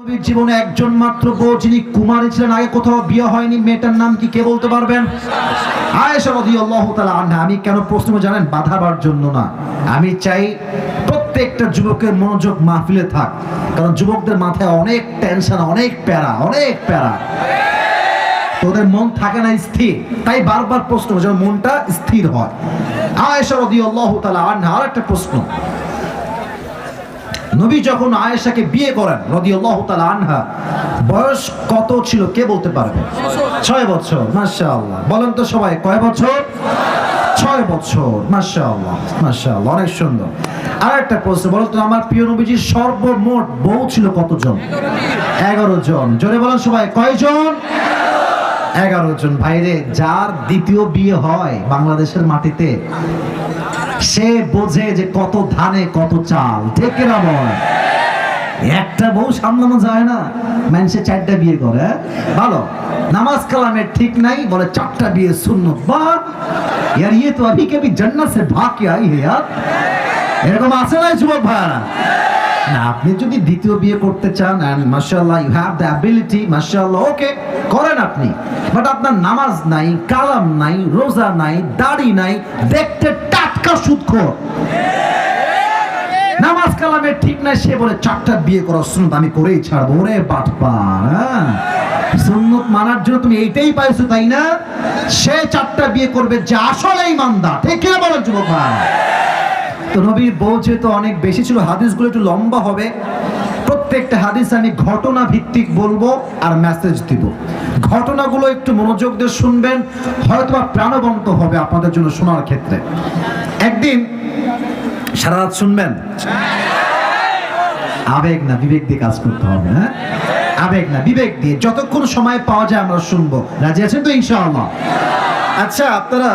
নবীর জীবনে একজন মাত্র বউ যিনি কুমারী ছিলেন, আগে কোথাও বিয়ে হয়নি, মেয়েটার নাম কি কে বলতে পারবেন? আয়েশা রাদিয়াল্লাহু তাআলা আনহা। আমি কেন প্রশ্ন জানেন? বাধাবার জন্য না। আমি চাই প্রত্যেকটা যুবকের মনোযোগ মাহফিলে থাক। কারণ যুবকদের মাথায় অনেক টেনশন অনেক প্যারা অনেক প্যারা। তোদের মন থাকে না স্থির। তাই বারবার প্রশ্ন যেন মনটা স্থির হয়। আয়েশা রাদিয়াল্লাহু তাআলা আনহা, আরেকটা প্রশ্ন। নবী যখন আয়েশাকে বিয়ে করেন রাদিয়াল্লাহু তাআলা আনহা, বয়স কত ছিল কে বলতে পারবে? ছয় বছর, মাশাআল্লাহ। বলেন তো সবাই, কয় বছর? ছয় বছর, মাশাআল্লাহ মাশাআল্লাহ, অনেক সুন্দর। আর একটা প্রশ্ন বলো তো আমার প্রিয় নবীজির সর্বমোট বউ ছিল কতজন? এগারো জন। জোরে বলেন সবাই, কয়জন? এগারো জন। ভাইরে, যার দ্বিতীয় বিয়ে হয় বাংলাদেশের মাটিতে সে বোঝে যে কত ধানে, কত চাল। ঠিক না বল? একটা বউ সামলানো যায় না। মানুষে চারটা বিয়ে করে হ্যাঁ? ভালো। নামাজ কালামের ঠিক নাই, বলে চারটা বিয়ে শূন্য বা ইয়ে তো আমি কেবি আই হ্যাঁ? এরকম আছে না যুবক না, আপনি যদি দ্বিতীয় বিয়ে করতে চান অ্যান্ড মার্শাল্লাহ ইউ হ্যাভ দ্য অ্যাবিলিটি মার্শাল্লাহ ওকে, করেন আপনি। বাট আপনার নামাজ নাই, কালাম নাই, রোজা নাই, দাড়ি নাই, দেখতে টাটকা সুদখোর নামাজ কালামের ঠিক নাই, সে বলে, চারটা বিয়ে করার সুন্নত আমি করেই ছাড়বো ওরে বাটপার হ্যাঁ? সুন্নত মানার জন্য তুমি এইটাই পাইছো, তাই না? সে চারটা বিয়ে করবে যে আসলে ইমানদার। ঠিক কিনা বলো যুবক ভাই? তো নবীর বউ যেহেতু অনেক বেশি ছিল, হাদিসগুলো একটু লম্বা হবে। প্রত্যেকটা হাদিস আমি ঘটনা ভিত্তিক বলব আর মেসেজ দিব। ঘটনাগুলো একটু মনোযোগ দিয়ে শুনবেন হয়তো প্রাণবন্ত হবে আপনাদের জন্য শোনার ক্ষেত্রে। একদিন সারা রাত শুনবেন। আবেগ না বিবেক দিয়ে কাজ করতে হবে হ্যাঁ? আবেগ না বিবেক দিয়ে যতক্ষণ সময় পাওয়া যায় আমরা শুনব। রাজি আছেন তো ইনশাআল্লাহ? আচ্ছা আপনারা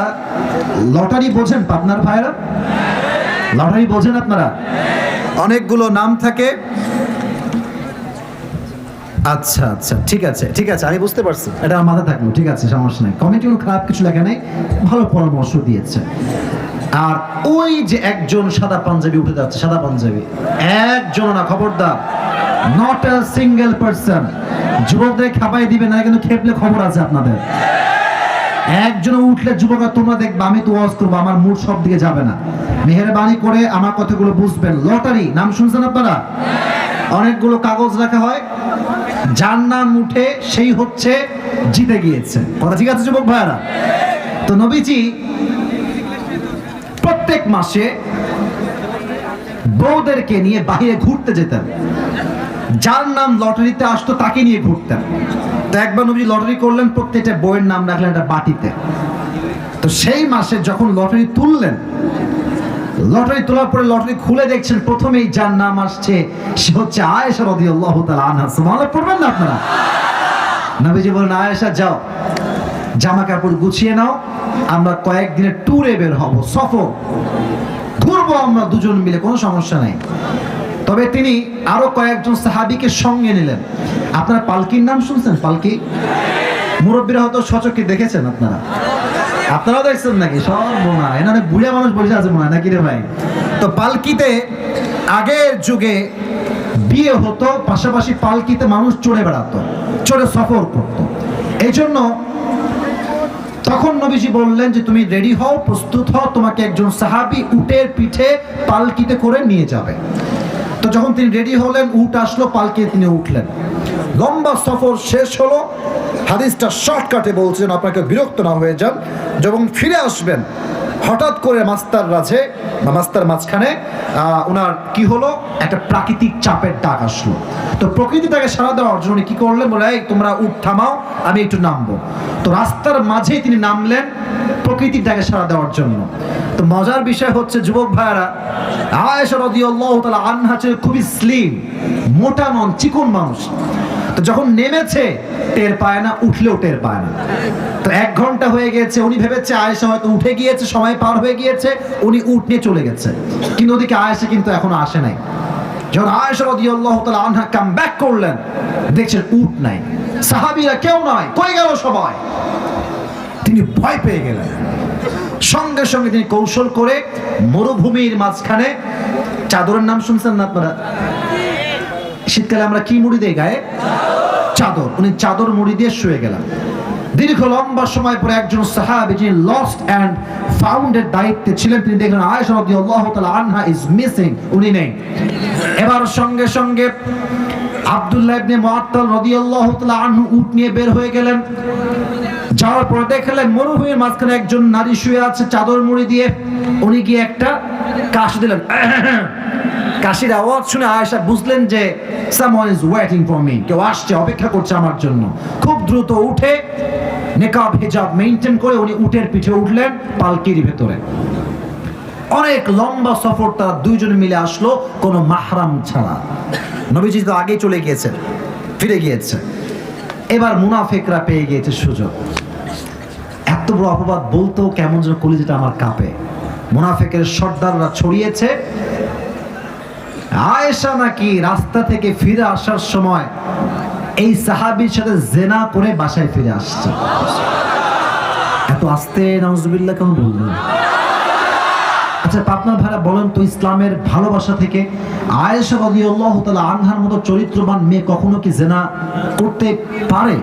লটারি বোঝেন পাবনার ভাইরা লটারি বোঝেন আপনারা? অনেকগুলো নাম থাকে। আচ্ছা আচ্ছা ঠিক আছে ঠিক আছে, আমি বুঝতে পারছি। এটা আমার মাথা থাকল, ঠিক আছে, সমস্যা নেই। কমিটি কোনো খারাপ কিছু লেখা নেই, ভালো পরামর্শ দিয়েছে। আর ওই যে একজন সাদা পাঞ্জাবি উঠে যাচ্ছে, সাদা পাঞ্জাবি। একজন না, খবরদার। নট আ সিঙ্গেল পারসন যুবকদের খাপাই দিবে না, কিন্তু খেপলে খবর আছে আপনাদের। একজন উঠলে, যুবকরা, তোমরা দেখবে, আমি তো ওয়াজ করব, আমার মুড সব দিকে যাবে না। মেহরবানি করে আমার কথাগুলো বুঝবেন। লটারি, নাম শুনছেন আপনারা? অনেকগুলো কাগজ রাখা হয়। যার নাম উঠে, সেই হচ্ছে, জিতে গিয়েছে। কথা ঠিক আছে, যুবক ভাইয়ারা? তো নবীজি প্রত্যেক মাসে বউদেরকে নিয়ে বাইরে ঘুরতে যেতেন। যার নাম লটারিতে আসতো তাকে নিয়ে ঘুরতেন। তো একবার নবী লটারি করলেন, প্রত্যেকটা বইয়ের নাম রাখলেন একটা বাটিতে। তো সেই মাসে যখন লটারি তুললেন, লটারি তোলার পরে লটারি খুলে দেখছেন, প্রথমেই যার নাম আসছে, সে হচ্ছে আয়েশা রাদিয়াল্লাহু তাআলা আনহা। সুবহানাল্লাহ পড়বেন না আপনারা? নবীজি বলেন আয়েশা, যাও। জামা কাপড় গুছিয়ে নাও আমরা কয়েকদিনের ট্যুরে বের হব, সফর। ঘুরবো আমরা দুজন মিলে, কোনো সমস্যা নাই। তবে তিনি আরও কয়েকজন সাহাবীকে সঙ্গে নিলেন। আপনারা পালকির নাম শুনছেন? পালকি? মুরব্বীরা হয়তো সচক্ষে দেখেছেন আপনারা। আপনারাও দেখছেন নাকি? সর্বনা এখানে অনেক বুড়া মানুষ বসে আছে মনে নাকি রে ভাই? তো পালকিতে আগের যুগে বিয়ে হতো, পাশাপাশি পালকিতে মানুষ চড়ে বেড়াতো, চড়ে সফর করতো। এই জন্য তখন নবীজি বললেন যে, তুমি রেডি হও, প্রস্তুত হও, তোমাকে একজন সাহাবি উটের পিঠে পালকিতে করে নিয়ে যাবে। তো যখন তিনি রেডি হলেন, উট আসলো পালকে তিনি উঠলেন। লম্বা সফর শেষ হলো। হাদিসটা শর্টকাটে বলছেন, আপনাকে বিরক্ত না হয়ে যান। যখন ফিরে আসবেন হঠাৎ করে মাস্তার রাজে বা মাস্টার মাঝখানে ওনার কি হলো? একটা প্রাকৃতিক চাপের ডাক আসলো। তো প্রকৃতি তাকে সারা দেওয়ার জন্য কি করলেন? বলে "এই, তোমরা উঠ থামাও আমি একটু নামবো। তো রাস্তার মাঝেই তিনি নামলেন প্রকৃতির ডাকে সারা দেওয়ার জন্য। তো মজার বিষয় হচ্ছে যুবক ভাইয়ারা আয়েশা রাদিয়াল্লাহু তাআলা আনহা ছিল খুবই স্লিম মোটা নন চিকন মানুষ। তো যখন নেমেছে, টের পায় না, উঠলেও টের পায় না। তো এক ঘণ্টা হয়ে গেছে, উনি ভেবেছে আয়েশা হয়তো উঠে গিয়েছে, সময় পার হয়ে গিয়েছে, উনি উঠ নিয়ে চলে গেছে। কিন্তু ওদিকে আয়েশা কিন্তু এখনও আসে নাই। যখন আনহা কাম ব্যাক করলেন, দেখছেন নাই। সাহাবীরা কেউ নয়, কই গেল সবাই? তিনি ভয় পেয়ে গেলেন। সঙ্গে সঙ্গে তিনি কৌশল করে মরুভূমির মাঝখানে, চাদরের নাম শুনছেন না আপনারা? শীতকালে আমরা কি মুড়ি দেই গায়ে? চাদর। উনি চাদর মুড়ি দিয়ে শুয়ে গেলেন দীর্ঘ লম্বা সময় পরে একজন সাহাবি যিনি লস্ট অ্যান্ড ফাউন্ডের দায়িত্বে ছিলেন, তিনি দেখলেন আয়েশা রাদিয়াল্লাহু তাআলা আনহা ইজ মিসিং উনি নেই। এবার সঙ্গে সঙ্গে আব্দুল্লাহ ইবনে মুআত্তাল রাদিয়াল্লাহু তাআলা আনহু উট নিয়ে বের হয়ে গেলেন। যাওয়ার পর দেখলেন মরুভূমির মাঝখানে একজন নারী শুয়ে আছে চাদর মুড়ি দিয়ে। উনি গিয়ে একটা কাশ দিলেন। কাশির আওয়াজ শুনে আয়েশা বুঝলেন যে someone is waiting for me কেউ আসছে, অপেক্ষা করছে আমার জন্য। খুব দ্রুত উঠে নেকাব হিজাব মেইনটেইন করে উনি উটের পিঠে উঠলেন পালকির ভেতরে। অনেক লম্বা সফর তারা দুইজন মিলে আসলো, কোনো মাহরাম ছাড়া। নবীজি তো আগেই চলে গিয়েছেন, ফিরে গিয়েছে এবার মুনাফেকরা পেয়ে গিয়েছে সুযোগ। এত বড় অপবাদ বলতো কেমন যেন কলিজাটা আমার কাঁপে। মুনাফেকের সর্দাররা ছড়িয়েছে আয়েশা নাকি রাস্তা থেকে ফিরে আসার সময় এই সাহাবির সাথে জেনা করে বাসায় ফিরে আসছে। এত আস্তে নজবিল্লা কেন বললেন? আচ্ছা পাবনার ভাইরা বলেন তো, ইসলামের ভালোবাসা থেকে আয়েশা রাদিয়াল্লাহু তাআলা আনহার মতো চরিত্রবান মেয়ে কখনো কি জেনা করতে পারে?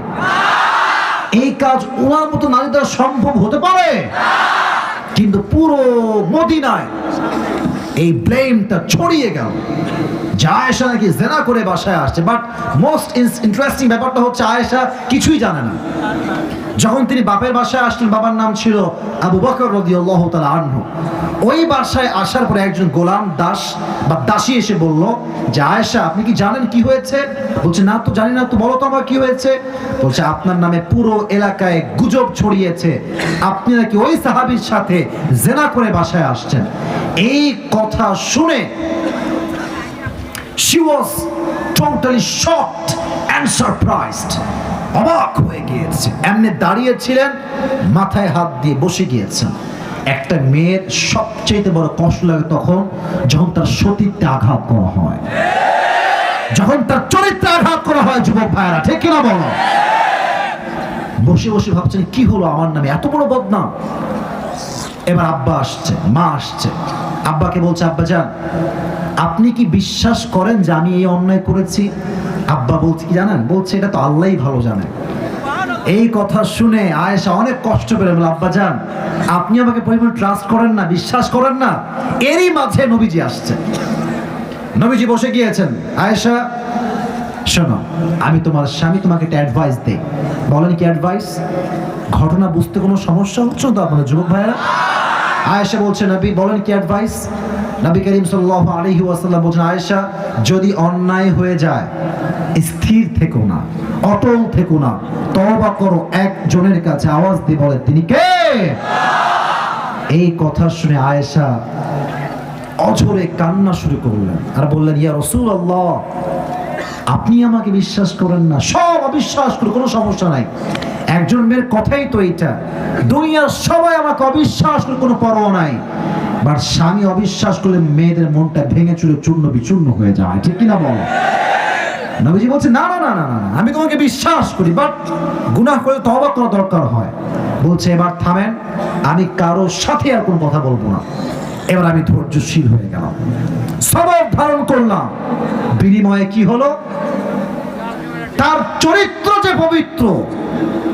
এই কাজ ওনার মতো নারী দ্বারা সম্ভব হতে পারে? কিন্তু পুরো মদিনায় এই ব্লেমটা ছড়িয়ে গেল। যা আয়েশা নাকি জেনা করে বাসায় আসছে বাট মোস্ট ইন্টারেস্টিং ব্যাপারটা হচ্ছে আয়েশা কিছুই জানে না। যখন তিনি বাপের বাসায় আসলেন, বাবার নাম ছিল আবু বকর রাদিয়াল্লাহু তালা আনহু। ওই বাসায় আসার পরে একজন গোলাম দাস বা দাসী এসে বলল যে, আয়েশা, আপনি কি জানেন কি হয়েছে? বলছে, না তো জানি না, তো বলো তো আমার কি হয়েছে? বলছে, আপনার নামে পুরো এলাকায় গুজব ছড়িয়েছে। আপনি নাকি ওই সাহাবীর সাথে জেনা করে বাসায় আসছেন? এই কথা শুনে she was totally shocked and surprised অবাক হয়ে গিয়েছে। এমনি দাঁড়িয়েছিলেন মাথায় হাত দিয়ে বসে গিয়েছেন। একটা মেয়ের সবচেয়ে বড় কষ্ট লাগে তখন যখন তার সতীত্বে আঘাত করা হয়। যখন তার চরিত্রে আঘাত করা হয়, যুবক ভাইয়েরা, ঠিক কিনা বলো? বসে বসে ভাবছেন, কি হলো আমার নামে? এত বড় বদনাম। এবার আব্বা আসছে, মা আসছে। আব্বাকে বলছে, আব্বা যান, আপনি কি বিশ্বাস করেন যে আমি এই অন্যায় করেছি? আব্বা বলছে, কি জানেন? বলছে, এটা তো আল্লাহই ভালো জানে। এই কথা শুনে আয়েশা অনেক কষ্ট পেলে বলে আব্বা যান, আপনি আমাকে পরিমাণ ট্রাস্ট করেন না, বিশ্বাস করেন না, এরই মাঝে নবীজি আসছে। নবীজি বসে গিয়েছেন। আয়েশা, শোনো, আমি তোমার স্বামী তোমাকে একটা অ্যাডভাইস দেই। বলেন কি অ্যাডভাইস ঘটনা বুঝতে কোনো সমস্যা হচ্ছে তো আপনার যুবক ভাইয়েরা? আয়েশা বলছে, নবী, বলেন কি অ্যাডভাইস নবী করিম সাল্লাল্লাহু আলাইহি ওয়াসাল্লাম বলছেন, আয়েশা, যদি অন্যায় হয়ে যায়, স্থির থেকো না, অটল থেকো না, তওবা করো, একজনের কাছে আওয়াজ দিয়ে বলে তিনি কে? এই কথা শুনে আয়েশা অঝরে কান্না শুরু করলেন আর বললেন, ইয়া রসুল আল্লাহ আপনি আমাকে বিশ্বাস করেন না, সব অবিশ্বাস করে কোনো সমস্যা নাই। একজন মেয়ের কথাই তো এইটা। দুনিয়ার সবাই আমাকে অবিশ্বাস করে কোনো পরোয়া নাই। বাট স্বামী অবিশ্বাস করলে মেয়েদের মনটা ভেঙে চুরে চূর্ণ বিচূর্ণ হয়ে যায়। ঠিক কিনা বলো? নবীজি বলছে, না না না না না আমি তোমাকে বিশ্বাস করি বাট গুনাহ করে তওবা করা দরকার হয়। বলছে, এবার থামেন, আমি কারোর সাথে আর কোনো কথা বলব না। এবার আমি ধৈর্যশীল হয়ে গেলাম। সবর ধারণ করলাম। বিনিময়ে কি হলো? তার চরিত্র যে পবিত্র,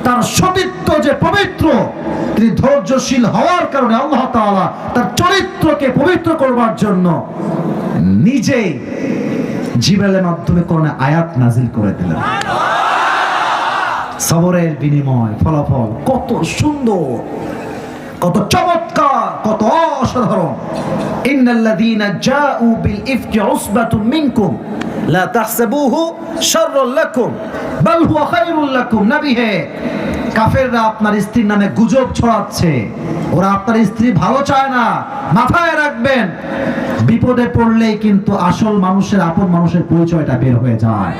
তার সতীত্ব যে পবিত্র, তিনি ধৈর্যশীল হওয়ার কারণে আল্লাহ তার চরিত্রকে পবিত্র করবার জন্য নিজেই জিব্রাইলের মাধ্যমে কোরআনে আয়াত নাজিল করে দিলেন। সবরের বিনিময়, ফলাফল কত সুন্দর, কত চমৎকার, কত অসাধারণ। ইন্নাল্লাযীনা জাউ বিল ইফকি উসবাতুম মিনকুম। লা তাহসাবুহু লাকুম, বাল হুয়া খায়রুল লাকুম। নবী হে, কাফেররা আপনার স্ত্রীর নামে গুজব ছড়াচ্ছে। ওরা আপনার স্ত্রী ভালো চায় না, মাথায় রাখবেন। বিপদে পড়লেই কিন্তু আসল মানুষের আপন মানুষের পরিচয়টা বের হয়ে যায়।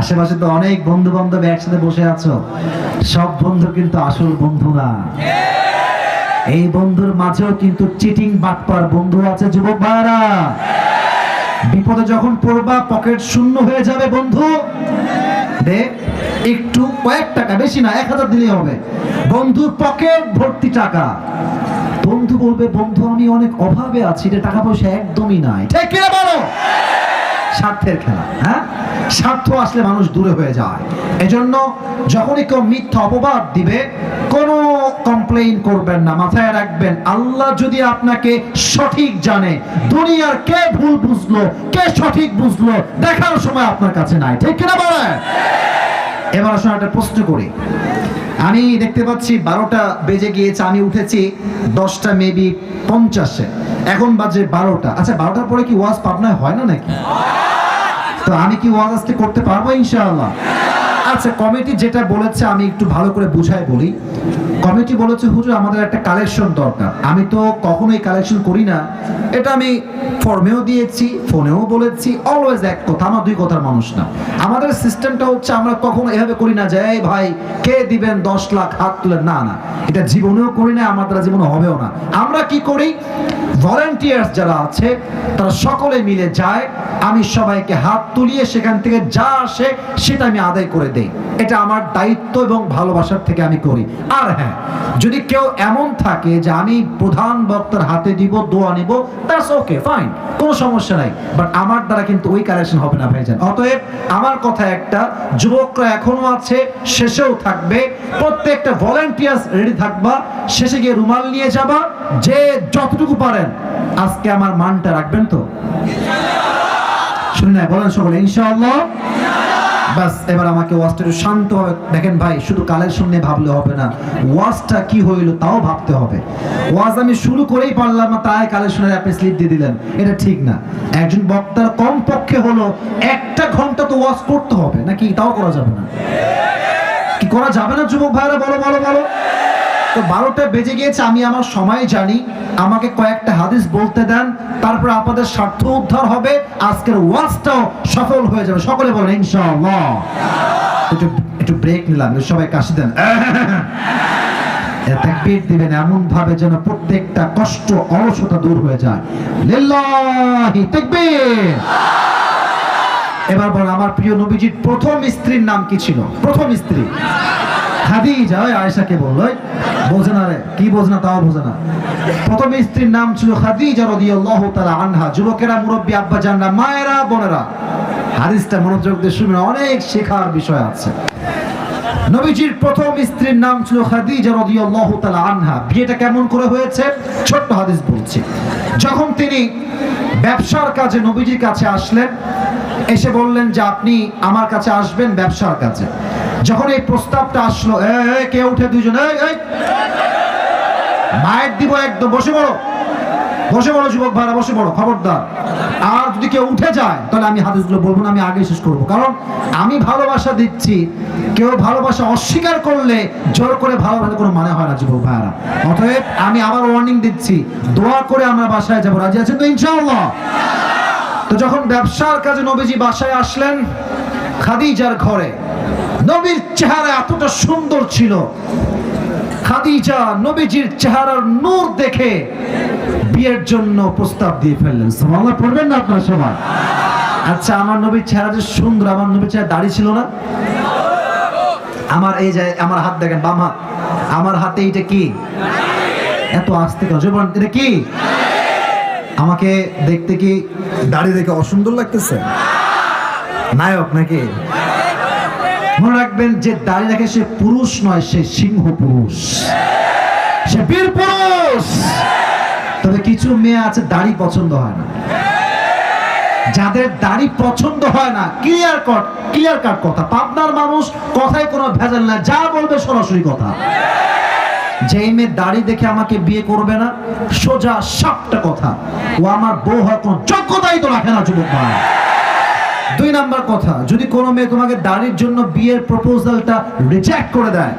আশেপাশে তো অনেক বন্ধু বান্ধব একসাথে বসে আছো। সব বন্ধু কিন্তু আসল বন্ধু না। এই বন্ধুর মাঝেও কিন্তু চিটিং বাটপার বন্ধু আছে, যুবক ভাইরা বিপদে যখন পড়বা পকেট শূন্য হয়ে যাবে, বন্ধু। একটু কয়েক টাকা, বেশি না, এক হাজার দিলেই হবে। বন্ধুর পকেট ভর্তি টাকা। বন্ধু বলবে, বন্ধু, আমি অনেক অভাবে আছি, রে, টাকা পয়সা একদমই নাই। ঠিক স্বার্থের খেলা হ্যাঁ? স্বার্থ আসলে মানুষ দূরে হয়ে যায়। এজন্য যখনই কেউ মিথ্যা অপবাদ দিবে, কোনো কমপ্লেইন করবেন না, মাথায় রাখবেন, আল্লাহ যদি আপনাকে সঠিক জানে, দুনিয়ার কে ভুল বুঝলো, কে সঠিক বুঝলো, দেখার সময় আপনার কাছে নাই। ঠিক কিনা বলেন? এবার আসলে একটা প্রশ্ন করি। আমি দেখতে পাচ্ছি বারোটা বেজে গিয়েছে, আমি উঠেছি দশটা মেবি পঞ্চাশে। এখন বাজে বারোটা। আচ্ছা বারোটার পরে কি ওয়াজ পাবনায় হয় না নাকি? তো আমি কি ওয়াজ আজকে করতে পারব ইনশাআল্লাহ? আচ্ছা কমিটি যেটা বলেছে আমি একটু ভালো করে বুঝাই বলি। কমিটি বলেছে, হুজুর, আমাদের একটা কালেকশন দরকার। আমি তো কখনোই কালেকশন করি না। এটা আমি ফর্মেও দিয়েছি ফোনেও বলেছি অলওয়েজ এক কথা, আমার দুই কথার মানুষ না। আমাদের সিস্টেমটা হচ্ছে, আমরা কখনো এভাবে করি না যে, এই ভাই, কে দিবেন দশ লাখ হাত তুলে? না না। এটা জীবনেও করি না, আমার দ্বারা জীবনে হবেও না। আমরা কি করি? ভলেন্টিয়ার্স যারা আছে, তারা সকলে মিলে যায় আমি সবাইকে হাত তুলিয়ে সেখান থেকে যা আসে সেটা আমি আদায় করে দেই। এটা আমার দায়িত্ব এবং ভালোবাসার থেকে আমি করি। আর হ্যাঁ যদি কেউ এমন থাকে যে আমি প্রধান বক্তার হাতে দিব, দোয়া নিব দ্যাটস ওকে ফাইন কোনো সমস্যা নাই। বাট আমার দ্বারা কিন্তু ওই কালেকশন হবে না, ভাইজান। অতএব আমার কথা একটা, যুবকরা এখনও আছে, শেষেও থাকবে। প্রত্যেকটা ভলেন্টিয়ার্স রেডি থাকবা, শেষে গিয়ে রুমাল নিয়ে যাবা, যে যতটুকু পারেন। আজকে আমার মানটা রাখবেন তো? শুনে বলেন সকলে, ইনশাআল্লাহ। বাস এবার আমাকে ওয়াজটা একটু শান্তভাবে দেখেন ভাই, শুধু কালেকশন নিয়ে ভাবলে হবে না, ওয়াজটা কি হইল তাও ভাবতে হবে। ওয়াজ আমি শুরু করেই পারলাম না, তাই কালেকশনের আপনি স্লিপ দিয়ে দিলেন। এটা ঠিক না। একজন বক্তার কম পক্ষে হলো একটা ঘণ্টা তো ওয়াজ করতে হবে, নাকি তাও করা যাবে না? কি করা যাবে না, যুবক ভাইরা, বলো বলো বলো? তো বারোটা বেজে গিয়েছে, আমি আমার সময় জানি। আমাকে কয়েকটা হাদিস বলতে দেন, তারপর আপনাদের স্বার্থ উদ্ধার হবে। আজকের ওয়াজটাও সফল হয়ে যাবে। সকলে বলেন, ইনশাআল্লাহ। একটু একটু ব্রেক নিলাম সবাই কাশি দেন। এমন ভাবে যেন প্রত্যেকটা কষ্ট, অলসতা দূর হয়ে যায়। এবার বল আমার প্রিয় নবীজির প্রথম স্ত্রীর নাম কি ছিল? প্রথম স্ত্রী। বলল বোঝে না রে, কি না তাও বোঝে না। প্রথম স্ত্রীর নাম ছিল আনহা, যুবকেরা, মুরব্বী আব্বা জানরা মায়েরা, বোনেরা। হাদিসটা মনোযোগ দিয়ে অনেক শেখার বিষয় আছে। নবীজির প্রথম স্ত্রীর নাম ছিল খাদিজা রাদিয়াল্লাহু তাআলা আনহা। বিয়েটা কেমন করে হয়েছে? ছোট্ট হাদিস বলছি। যখন তিনি ব্যবসার কাজে নবীজির কাছে আসলেন, এসে বললেন যে, আপনি আমার কাছে আসবেন ব্যবসার কাজে। যখন এই প্রস্তাবটা আসলো কে উঠে দুজন মায়ের দিব একদম, বসে পড়ো বসে পড়ো যুবক ভাড়া বসে পড়ো, খবরদার। আর যদি কেউ উঠে যায়, তাহলে আমি হাদিসগুলো বলব না, আমি আগে শেষ করব। কারণ আমি ভালোবাসা দিচ্ছি, কেউ ভালোবাসা অস্বীকার করলে জোর করে ভালোবাসা কোনো মানে হয় না যুবক ভাইয়ারা অতএব আমি আবার ওয়ার্নিং দিচ্ছি, দোয়া করে আমরা বাসায় যাব। রাজি আছেন তো, ইনশাআল্লাহ? তো যখন ব্যবসার কাজে নবীজি বাসায় আসলেন, খাদিজার ঘরে নবীর চেহারা এতটা সুন্দর ছিল। খাদিজা নবীজির চেহারার নূর দেখে বিয়ের জন্য প্রস্তাব দিয়ে ফেললেন। সুবহানাল্লাহ, পড়বেন না আপনার সবাই? আচ্ছা আমার নবীর চেহারা যে সুন্দর, আমার নবীর চেহারা দাড়ি ছিল না? আমার এই যে, আমার হাত দেখেন, বাম হাত। আমার হাতে এইটা কি? এত আস্তে জোর এটা কি? আমাকে দেখতে কি দাড়ি দেখে অসুন্দর লাগতেছে? নায়ক নাকি? মনে রাখবেন যে দাড়ি রাখে সে পুরুষ নয়, সে সিংহ পুরুষ। সে বীর পুরুষ। তবে কিছু মেয়ে আছে, দাড়ি পছন্দ হয় না। যাদের দাড়ি পছন্দ হয় না ক্লিয়ার কট ক্লিয়ার কাট কথা। পাবনার মানুষ কথায় কোনো ভেজাল না যা বলবে সরাসরি কথা। যেই মেয়ে দাড়ি দেখে আমাকে বিয়ে করবে না, সোজা সাপটা কথা। ও আমার বউ হয় কোনো যোগ্যতাই তো রাখে না, যুবক ভাই। দুই নাম্বার কথা, যদি কোনো মেয়ে তোমাকে দাড়ির জন্য বিয়ের প্রপোজালটা রিজেক্ট করে দেয়,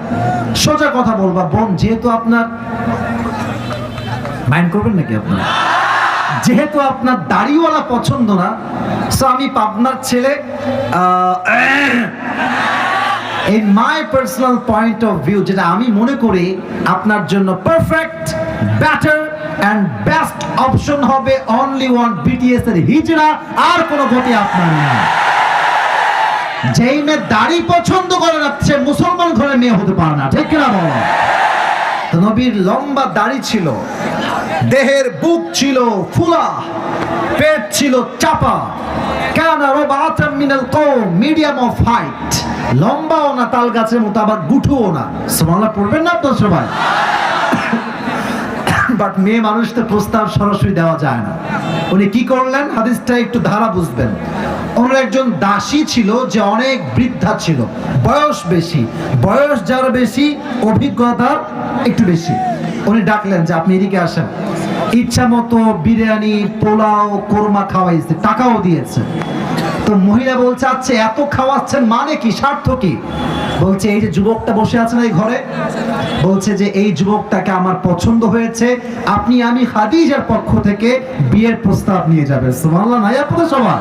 সোজা কথা বলবা, বোন, যেহেতু আপনার মাইন্ড করবেন নাকি আপনার যেহেতু আপনার দাড়িওয়ালা পছন্দ না সো আমি পাবনার ছেলে এই my personal point of view যেটা আমি মনে করি, আপনার জন্য perfect better and best option হবে অনলি ওয়ান বিটিএস এর হিজড়া, আর কোনো গতি আপনার নেই যেই মেয়ে দাড়ি পছন্দ করে না মুসলমান ঘরের মেয়ে হতে পারে না, ঠিক কিনা বলো? নবীর লম্বা দাড়ি ছিল, দেহের বুক ছিল ফুলা, পেট ছিল চাপা। কেন রবাতাম মিনাল কওম, মিডিয়াম অফ হাইট। লম্বাও না তাল গাছের মতো, আবার গুঠুও না। সুবহানাল্লাহ, পড়বেন না আপনার সবাই? বাট মেয়ে মানুষ তো প্রস্তাব সরাসরি দেওয়া যায় না। উনি কি করলেন? হাদিসটা একটু ধারা বুঝবেন। ওনার একজন দাসী ছিল যে অনেক বৃদ্ধা ছিল। বয়স বেশি। বয়স যার বেশি, অভিজ্ঞতা একটু বেশি। উনি ডাকলেন যে, আপনি এদিকে আসেন। ইচ্ছা মতো বিরিয়ানি, পোলাও, কোরমা খাওয়াইছে, টাকাও দিয়েছে। তো মহিলা বলছে আচ্ছা এত খাওয়াচ্ছেন মানে কি? স্বার্থ কি? বলছে, এই যে যুবকটা বসে আছে না এই ঘরে? বলছে যে, এই যুবকটাকে আমার পছন্দ হয়েছে। আপনি, আমি খাদিজার পক্ষ থেকে বিয়ের প্রস্তাব নিয়ে যাবেন। সুবহানাল্লাহ নাই আপনাদের সবার।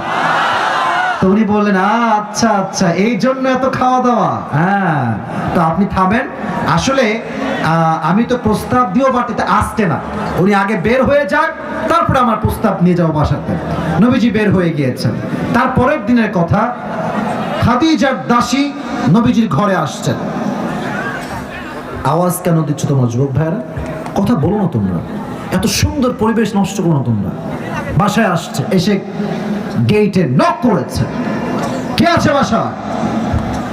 তো উনি বললেন আচ্ছা আচ্ছা এই জন্য এত খাওয়া দাওয়া হ্যাঁ তো আপনি থামেন। আসলে আমি তো প্রস্তাব দিও বাটিতে আসতে না। উনি আগে বের হয়ে যাক, তারপরে আমার প্রস্তাব নিয়ে যাও বাসাতে। নবীজি বের হয়ে গিয়েছেন। তারপরের দিনের কথা খাদিজার দাসী নবীজির ঘরে আসছেন। আওয়াজ কেন দিচ্ছ তোমার যুবক ভাইয়েরা? কথা বলো না তোমরা। এত সুন্দর পরিবেশ নষ্ট করো না তোমরা। বাসায় আসছে, এসে গেটে নক করেছে। কে আছে বাসায়?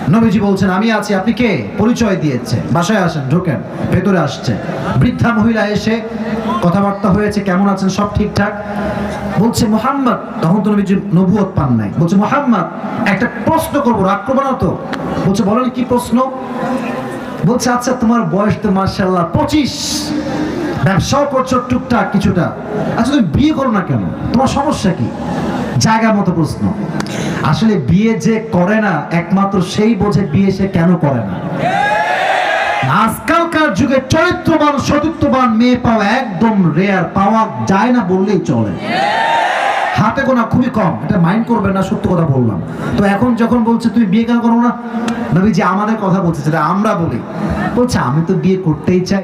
নবীজি বলছেন, আমি আছি, আপনি কে? পরিচয় দিয়েছে। বাসায় আসেন, ঢোকেন, ভেতরে আসছে। বৃদ্ধা মহিলা এসে কথাবার্তা হয়েছে, কেমন আছেন? সব ঠিকঠাক? বলছে, মোহাম্মদ। তখন তো নবীজি নবুয়ত পান নাই। বলছে, মোহাম্মদ, একটা প্রশ্ন করব, রাগ বলছে, বলেন, কি প্রশ্ন? বলছে আচ্ছা তোমার বয়স তো মার্শাল্লাহ পঁচিশ। ব্যবসাও করছ টুকটাক কিছুটা। আচ্ছা তুমি বিয়ে করো না কেন? তোমার সমস্যা কি? জায়গা মতো প্রশ্ন। আসলে বিয়ে যে করে না, একমাত্র সেই বোঝে বিয়ে সে কেন করে না। আজকালকার যুগে চরিত্রবান, সতীত্ববান মেয়ে পাওয়া একদম রেয়ার পাওয়া যায় না বললেই চলে। হাতে গোনা খুবই কম, এটা মাইন্ড করবে না, সত্য কথা বললাম। তো এখন যখন বলছে, তুমি বিয়ে কেন করো না? নবী যে আমাদের কথা বলছে, যেটা আমরা বলি। বলছে, আমি তো বিয়ে করতেই চাই।